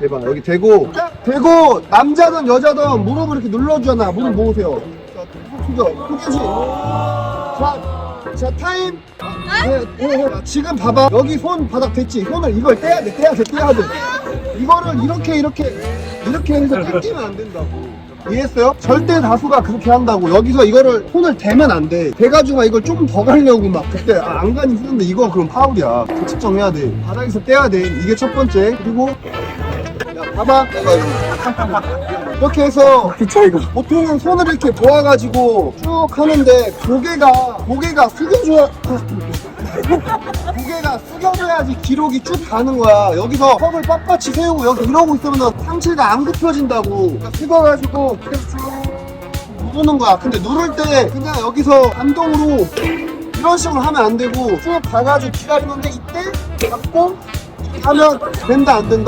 대박. 여기 대고, 딱 대고, 남자든 여자든 무릎을 이렇게 눌러주잖아. 무릎 모으세요. 자, 숙여. 숙여지. 자, 자, 타임. 네, 네, 네. 자, 지금 봐봐. 여기 손 바닥 됐지? 손을 이걸 떼야 돼, 떼야 돼, 떼야 돼. 이거를 이렇게, 이렇게, 이렇게 해서 떼면 안 된다고. 이해했어요? 절대 다수가 그렇게 한다고. 여기서 이거를 손을 대면 안 돼. 대가지고 막 이걸 좀더 가려고 막 그때 아, 안간이 흐른데 이거 그럼 파울이야. 그 측정해야 돼. 바닥에서 떼야 돼. 이게 첫 번째. 그리고 야, 봐봐. 이렇게 해서. 보통은 손을 이렇게 모아가지고 쭉 하는데 고개가 고개가 숙여줘야 고개가 숙여줘야지 기록이 쭉 가는 거야 여기서 턱을 빳빳이 세우고 여기 이러고 있으면 상체가 안 굽혀진다고 숙여가지고 계속 쭉 누르는 거야 근데 누를 때 그냥 여기서 반동으로 이런 식으로 하면 안 되고 쭉 가가지고 기다리는데 이때 잡고 하면 된다 안 된다